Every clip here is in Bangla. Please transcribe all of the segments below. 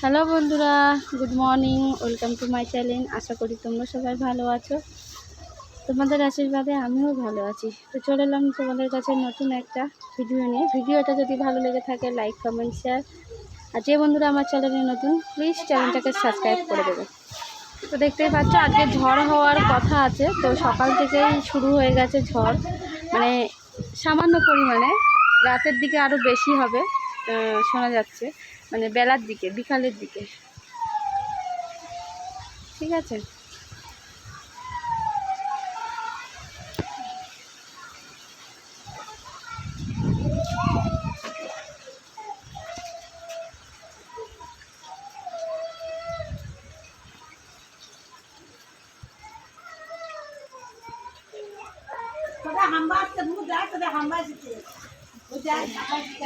হ্যালো বন্ধুরা, good morning, welcome to my channel. আশা করি তোমরা সবাই ভালো আছো। তোমাদের আশীর্বাদে আমিও ভালো আছি। তো চলে এলাম তোমাদের কাছে নতুন একটা ভিডিও নিয়ে। ভিডিওটা যদি ভালো লেগে থাকে লাইক কমেন্ট শেয়ার আর যে বন্ধুরা আমার চ্যানেলে নতুন প্লিজ চ্যানেলটাকে সাবস্ক্রাইব করে দেবে। তো দেখতেই পাচ্ছ, আজকে ঝড় হওয়ার কথা আছে। তো সকাল থেকেই শুরু হয়ে গেছে ঝড়। মানে সামান্য পরিমাণে। রাতের দিকে আরও বেশি হবে। শোনা যাচ্ছে। মানে বেলার দিকে বিকালের দিকে। ঠিক আছে?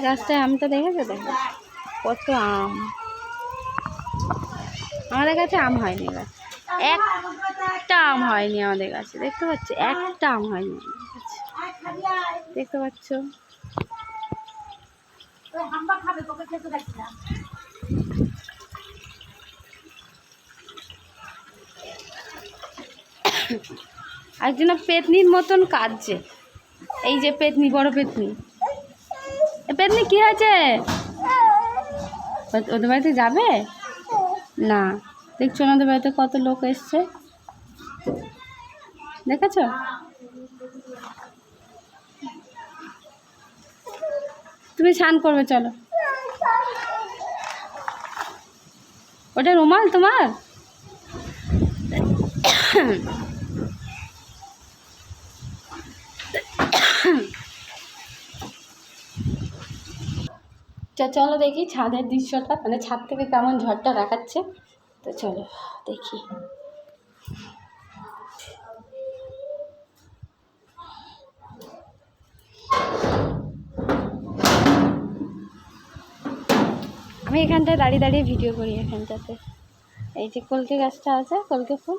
গাছটায় আমটা দেখেছ দেখো কত আম। আমাদের কাছে আম হয়নি এবার। একটা আম হয়নি আমাদের কাছে, দেখতে পাচ্ছ? একটা আম হয়নি। দেখতে পাচ্ছ? একজন পেতনির মতন কাঁদছে। এই যে পেতনি, বড় পেতনি। পেতনি কি হয়েছে? ওদের বাড়িতে যাবে? না। দেখছ ওনাদের বাড়িতে কত লোক এসছে? দেখেছ? তুমি স্নান করবে, চলো। ওটা রুমাল তোমার? চলো দেখি ছাদের দৃশ্যটা মানে ছাদ থেকে কেমন ঝড়টা দেখাচ্ছে। তো চলো, দেখি। আমি এখানটায় দাঁড়িয়ে দাঁড়িয়ে ভিডিও করি এখানটাতে। এই যে কলকে গাছটা আছে, কলকে ফুল।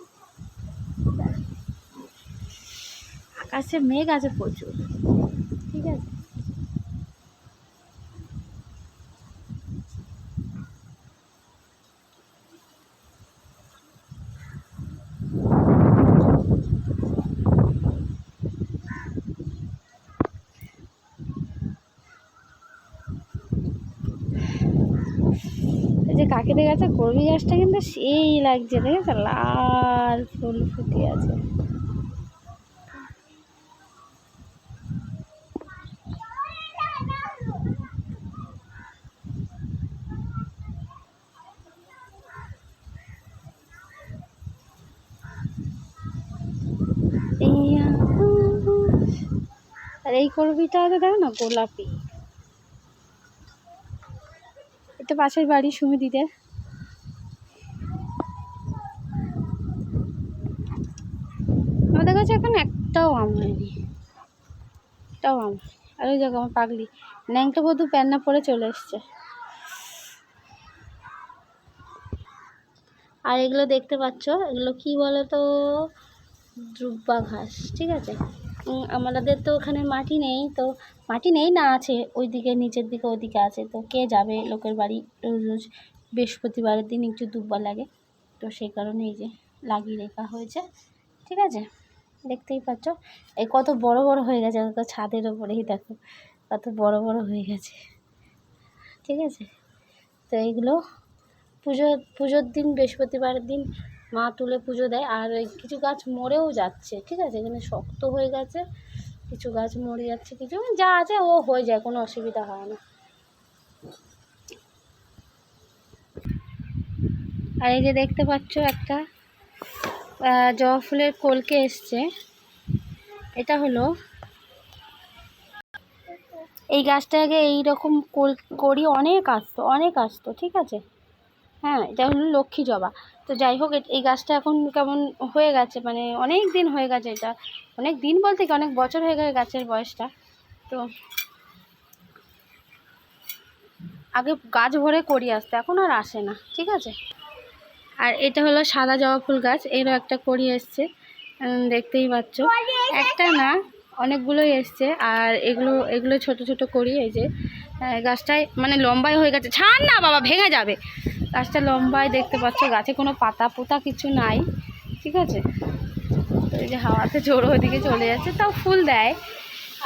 আকাশে মেঘ আছে প্রচুর। ঠিক আছে? যে কাকেদের গাছে গাছটা কিন্তু সেই লাগছে, দেখেছ? লাল ফুল ফুটে আছে। আর এই করবিটা আছে দেখো না গোলাপি। এটা পাশের বাড়ি সুমিদিদের। আমাদের কাছে এখন একটাও আম হয়নি। একটাও আম। আর ওই জায়গা আমার পাগলি। ন্যাংটা বধু প্যান্না পরে চলে এসছে। আর এগুলো দেখতে পাচ্ছ? এগুলো কি বলো তো দ্রুব্বা ঘাস ঠিক আছে? আমাদের তো ওখানে মাটি নেই, তো মাটি নেই না আছে ওই দিকে নিচের দিকে ওদিকে আছে, তো কে যাবে লোকের বাড়ি রোজ রোজ বৃহস্পতিবারের দিন একটু দুব্বা লাগে, তো সেই কারণে এই যে লাগিয়ে রেখা হয়েছে, ঠিক আছে? দেখতেই পাচ্ছ, এই কত বড় বড় হয়ে গেছে তো ছাদের ওপরেই দেখো, কত বড় বড় হয়ে গেছে, ঠিক আছে? তো এইগুলো পুজো পুজোর দিন, বৃহস্পতিবারের দিন মা তুলে পুজো দেয়। আর কিছু গাছ মরেও যাচ্ছে, ঠিক আছে? এখানে শক্ত হয়ে গেছে। কিছু গাছ মরে যাচ্ছে, কিছু যা আছে ও হয়ে যায়, কোনো অসুবিধা হয় না। আর এই যে দেখতে পাচ্ছ একটা জবা ফুলের কলকে এসছে। এটা হলো এই গাছটা আগে এইরকম কোল করি অনেক আসতো অনেক আসতো, ঠিক আছে? হ্যাঁ এটা হলো লক্ষ্মী জবা। তো যাই হোক এই গাছটা এখন কেমন হয়ে গেছে মানে অনেক দিন হয়ে গেছে এটা। অনেক দিন বলতে কি, অনেক বছর হয়ে গেছে গাছের বয়সটা। তো আগে গাছ ভরে করি আসতে, এখন আর আসে না, ঠিক আছে? আর এটা হলো সাদা জবা ফুল গাছ, এরও একটা করি এসছে দেখতেই পাচ্ছ। একটা না অনেকগুলোই এসছে, আর এগুলো এগুলো ছোট ছোট করি এই যে গাছটায় মানে লম্বাই হয়ে গেছে। ছাড় না বাবা, ভেঙে যাবে। গাছটা লম্বায় দেখতে পাচ্ছ, গাছে কোনো পাতা পোতা কিছু নাই, ঠিক আছে? এই যে হাওয়াতে জোর ওদিকে চলে যাচ্ছে, তাও ফুল দেয়।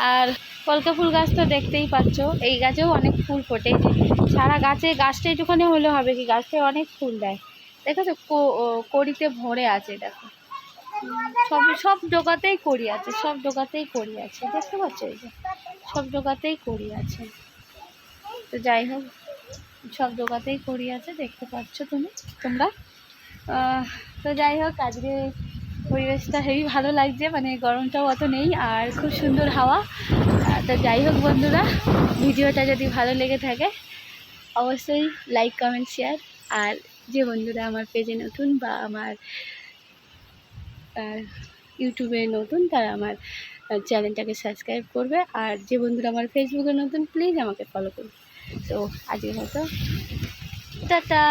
আর কলকা ফুল গাছ তো দেখতেই পাচ্ছ, এই গাছেও অনেক ফুল ফোটে। সারা গাছে, গাছটা একটুখানি হলে হবে কি, গাছে অনেক ফুল দেয়। দেখেছ? কড়িতে ভরে আছে, দেখো। সব সব ডোকাতেই কড়ি আছে, সব ডোকাতেই কড়ি আছে, দেখতে পাচ্ছ? এই যে সব ডোকাতেই কড়ি আছে। তো যাই হোক সব ডোকাতেই কড়ি আছে, দেখতে পাচ্ছ তুমি, তোমরা? তো যাই হোক, আজকে পরিবেশটা হেবি ভালো লাগছে মানে গরমটাও অত নেই, আর খুব সুন্দর হাওয়া। তো যাই হোক বন্ধুরা, ভিডিওটা যদি ভালো লেগে থাকে, অবশ্যই লাইক কমেন্ট শেয়ার আর যে বন্ধুরা আমার পেজে নতুন বা আমার ইউটিউবে নতুন, তারা আমার চ্যানেলটাকে সাবস্ক্রাইব করবে। আর যে বন্ধুরা আমার ফেসবুকে নতুন প্লিজ আমাকে ফলো করবে। তো আজকের মতো টাটা!